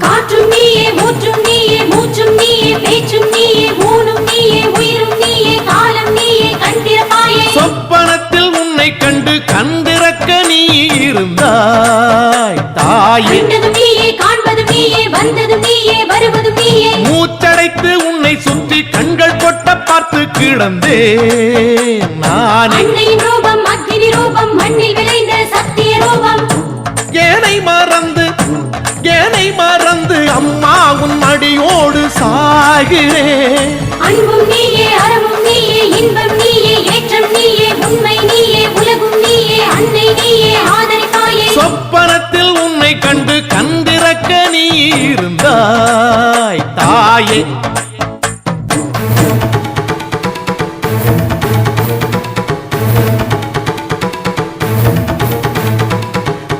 காற்றும் நீயே மூற்றும் நீயே மூச்சும் நீயே பேச்சும் நீயே ஊனும் நீயே உயிரும் நீயே காலம் நீயே கண்டிருப்பாயே சொப்பனத்தில் உன்னை கண்டு கண்டிறக்க நீ இருந்தாய் தாயே. கண்டதும் நீயே காண்பதும் நீயே வந்ததும் நீயே வருவதும் நீயே. மூச்சடைத்து உன்னை சுற்றி கண்கள் கொட்ட பார்த்து கிடந்தேன் நானே. அம்மா உன் மடியோடு சாகிறேன் அன்பும் நீயே அறமும் நீயே இன்பம் நீயே ஏற்றம் நீயே உண்மை நீயே உலகும் நீயே அன்னை நீயே ஆதரிப்பாயே. சொப்பனத்தில் உன்னை கண்டு கண்டிறக்க நீ இருந்தாய் தாயே.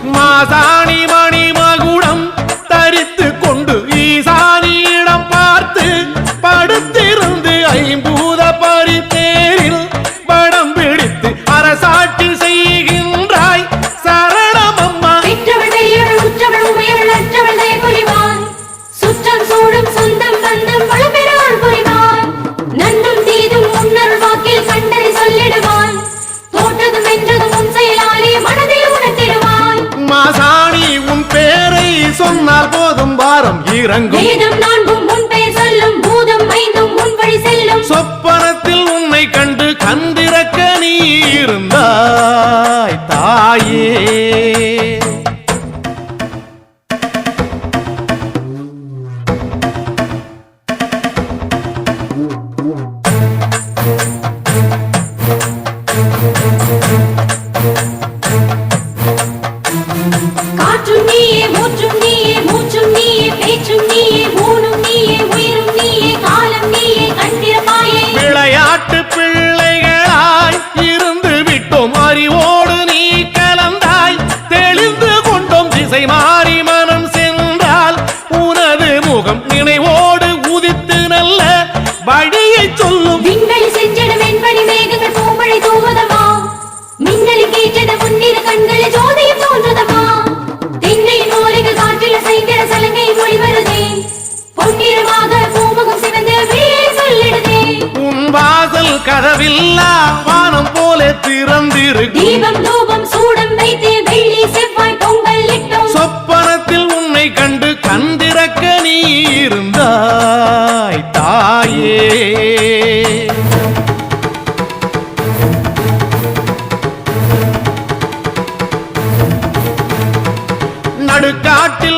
மாசாணி இறங்கும். வேதம் তোমারই ও வாசல் கதவில்லா வானம் போல திறந்திருக்கும். சொப்பனத்தில் உன்னை கண்டு கண்டிறக்க நீ இருந்தாய் தாயே. நடுக்காட்டில்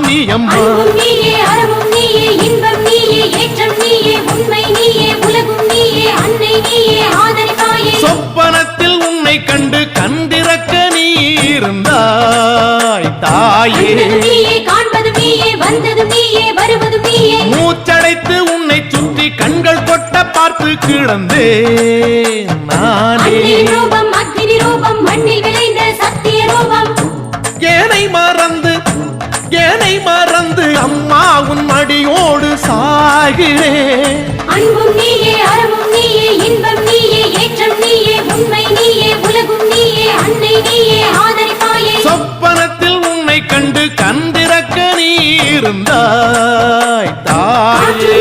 எல்லாம் நீ அம்மா நீயே அறமும் நீயே இன்பம் நீயே ஏற்றம் நீயே உண்மை நீயே உலகும் நீயே அன்னை நீயே ஆதரிப்பாயே. சொப்பனத்தில் உன்னை கண்டு கண்டிறக்க நீ இருந்தாய் தாயே. நீயே காண்பதும் நீயே வந்ததும் நீயே வருவதும் நீயே. மூச்சடைத்து உன்னை சுற்றி கண்கள் கொட்ட பார்த்து கிடந்தேன் நானே. ரூபம் அக்னி ரூபம் மண்ணில் விளைந்த சத்திய ரூபம். ஏனை மறந்து ஏனை மறந்து அம்மா உன் மடியோடு சாகிறேன் அன்பும் நீயே அறமும் நீயே இன்பம் நீயே ஏற்றம் நீயே உண்மை நீயே உலகும் நீயே அன்னை நீயே ஆதரிப்பாயே. சொப்பனத்தில் உன்னை கண்டு கண்டிறக்க நீ இருந்தாய் தாயே.